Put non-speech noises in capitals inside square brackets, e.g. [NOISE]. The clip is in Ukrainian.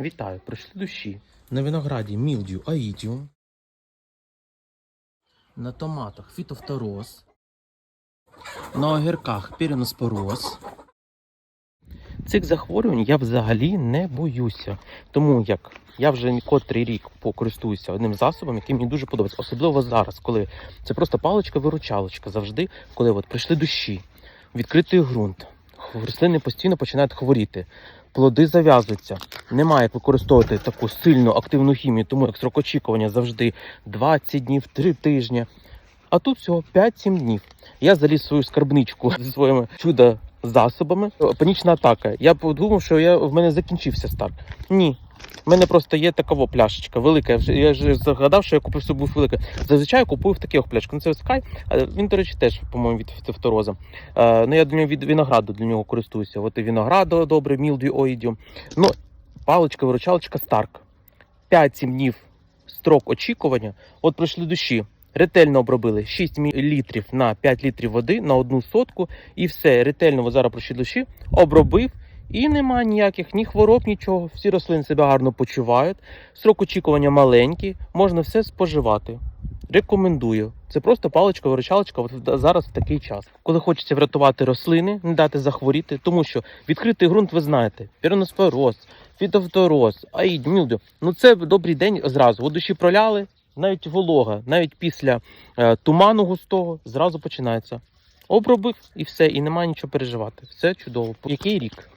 Вітаю, прийшли душі. На винограді мілдю аїдіум. На томатах фітофтороз. На огірках піреноспороз. Цих захворювань я взагалі не боюся. Тому як я вже котрий рік покористуюся одним засобом, який мені дуже подобається. Особливо зараз, коли це просто паличка-виручалочка. Завжди, коли от прийшли дощі, відкритий ґрунт, рослини постійно починають хворіти, плоди зав'язуються. Немає використовувати таку сильну активну хімію, тому як срок очікування завжди 20 днів, 3 тижні. А тут всього 5-7 днів. Я заліз в свою скарбничку [LAUGHS] зі своїми чудо засобами. Панічна атака. Я подумав, що я, в мене закінчився старт. Ні. У мене просто є така пляшечка велика. Я вже згадав, що я купив собі велика. Зазвичай я купую таких пляшках. Ну це Sky. Він, до речі, теж, по-моєму, від фітофтороза. Е, ну я до нього від винограду для нього користуюся. От і винограду добре, мілдю оїдіум. Ну, паличка, виручалочка Старк. 5-7 днів строк очікування. От пройшли душі. Ретельно обробили 6 мл на 5 літрів води на одну сотку, і все ретельно зараз пройшли душі, обробив, і нема ніяких ні хвороб, нічого. Всі рослини себе гарно почувають. Срок очікування маленький, можна все споживати. Рекомендую. Це просто паличка виручалочка зараз в такий час. Коли хочеться врятувати рослини, не дати захворіти, тому що відкритий ґрунт, ви знаєте, піроноспороз, фітофтороз, аїд, мілдю. Ну це добрий день зразу. Душі проляли, навіть волога, навіть після е, туману густого зразу починається. Обробив і все, і немає нічого переживати. Все чудово. Який рік?